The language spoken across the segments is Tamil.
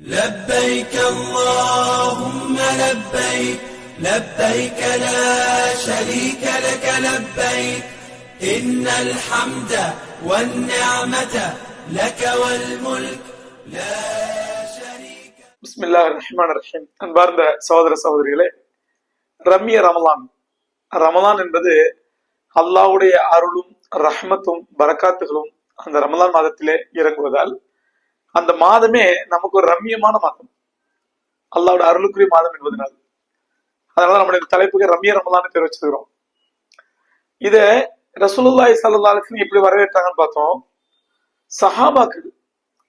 لبيك اللهم لبيك لبيك لا شريك لك لبيك إن الحمد والنعمة لك والملك لا شريك பிஸ்மில்லா ரஹ்மான் ரஹீம் அன்பார்ந்த சகோதர சகோதரிகளே ரம்ய ரமலான் ரமலான் என்பது அல்லாஹ்வுடைய அருளும் ரஹ்மத்தும் பரக்காத்துகளும் அந்த ரமலான் மாதத்திலே இறங்குவதால் அந்த மாதமே நமக்கு ஒரு ரம்யமான மாதம். அல்லாவோட அருளுக்குரிய மாதம் என்பதனால் அதனால நம்முடைய தலைப்புக்கு ரம்ய ரமலான்னு பேர் வச்சிருக்கிறோம். இத ரசூலுல்லாஹி ஸல்லல்லாஹு எப்படி வரவேற்றாங்கன்னு பார்த்தோம். சஹாபாக்கள்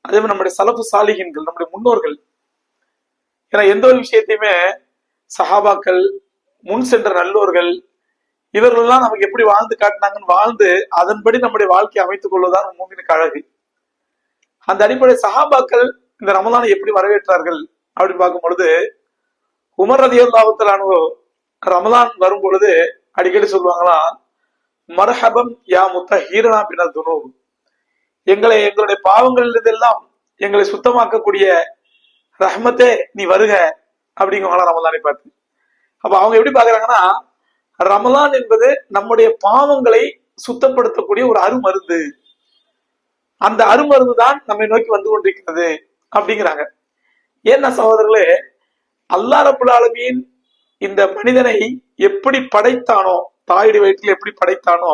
அதே மாதிரி நம்முடைய சலப்பு சாலிகின்கள் நம்முடைய முன்னோர்கள் ஏன்னா எந்த ஒரு விஷயத்தையுமே சஹாபாக்கள் முன் சென்ற நல்லோர்கள் இவர்கள்லாம் நமக்கு எப்படி வாழ்ந்து காட்டினாங்கன்னு வாழ்ந்து அதன்படி நம்முடைய வாழ்க்கையை அமைத்துக் கொள்வதுதான் மூமினுக்கு அழகு. அந்த அடிப்படை சஹாபாக்கள் இந்த ரமலானை எப்படி வரவேற்றார்கள் அப்படின்னு பார்க்கும் பொழுது உமர் ரதி அல்லாஹுத்தலானு ரமலான் வரும் பொழுது அடிக்கடி சொல்லுவாங்களாம் மரஹபம் யா முத்த ஹீரனா பின்னர் துணு எங்களை எங்களுடைய பாவங்களிலிருந்தெல்லாம் எங்களை சுத்தமாக்கக்கூடிய ரஹ்மத்தே நீ வருக அப்படிங்குவாங்களா ரமலானை பார்த்து. அப்ப அவங்க எப்படி பாக்குறாங்கன்னா ரமலான் என்பது நம்முடைய பாவங்களை சுத்தப்படுத்தக்கூடிய ஒரு அருமருந்து. அந்த அருமருந்து தான் நம்மை நோக்கி வந்து கொண்டிருக்கிறது அப்படிங்கிறாங்க. ஏன்னா சகோதரர்களே அல்லா ரபுல் இந்த மனிதனை எப்படி படைத்தானோ தாயுடைய வயிற்றில் எப்படி படைத்தானோ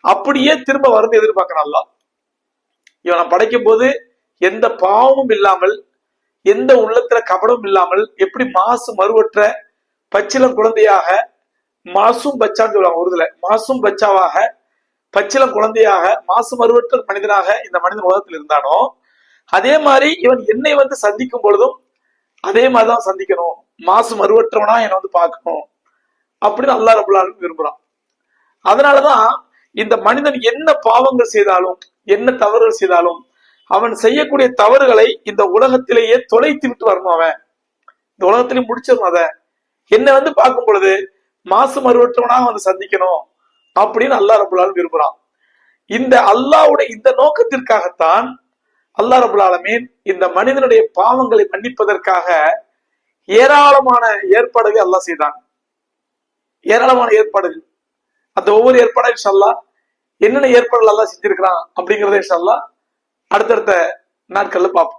அப்படியே திரும்ப வருது எதிர்பார்க்கணும் இவனை படைக்கும் போது எந்த பாவமும் இல்லாமல் எந்த உள்ளத்துல கபடம் இல்லாமல் எப்படி மாசு மறுவற்ற பச்சிலம் குழந்தையாக மாசும் பச்சான்னு சொல்லுவாங்க உருதுல மாசும் பச்சாவாக பச்சிலம் குழந்தையாக மாசு மறுவற்ற மனிதனாக இந்த மனிதன் உலகத்தில் இருந்தானோ அதே மாதிரி இவன் என்னை வந்து சந்திக்கும் பொழுதும் அதே மாதிரிதான் சந்திக்கணும். மாசு மறுவற்றவனா என்னை வந்து பார்க்கணும். அப்படின்னு அல்லா ரபுல்லாலும் விரும்புறான். அதனாலதான் இந்த மனிதன் என்ன பாவங்கள் செய்தாலும் என்ன தவறுகள் செய்தாலும் அவன் செய்யக்கூடிய தவறுகளை இந்த உலகத்திலேயே தொலைத்து விட்டு வரணும் அவன். இந்த உலகத்திலேயே முடிச்சிடணும் அத. என்னை வந்து பார்க்கும் பொழுது மாசு மறுவற்றவனாக வந்து சந்திக்கணும். அப்படின்னு அல்லாஹ் ரபுல்லாலும் விரும்புறான். இந்த அல்லாவுடைய இந்த நோக்கத்திற்காகத்தான் அல்லாஹ் ரபுல்லாலமீன் இந்த மனிதனுடைய பாவங்களை மன்னிப்பதற்காக ஏராளமான ஏற்பாடுகள் அல்லாஹ் செய்தான் ஏராளமான ஏற்பாடுகள். அந்த ஒவ்வொரு ஏற்பாடும் இன்ஷல்லா என்னென்ன ஏற்பாடுகள் எல்லாம் செஞ்சிருக்கிறான் அப்படிங்கறத இன்ஷல்லா அடுத்தடுத்த நாட்கள்ல பார்ப்போம்.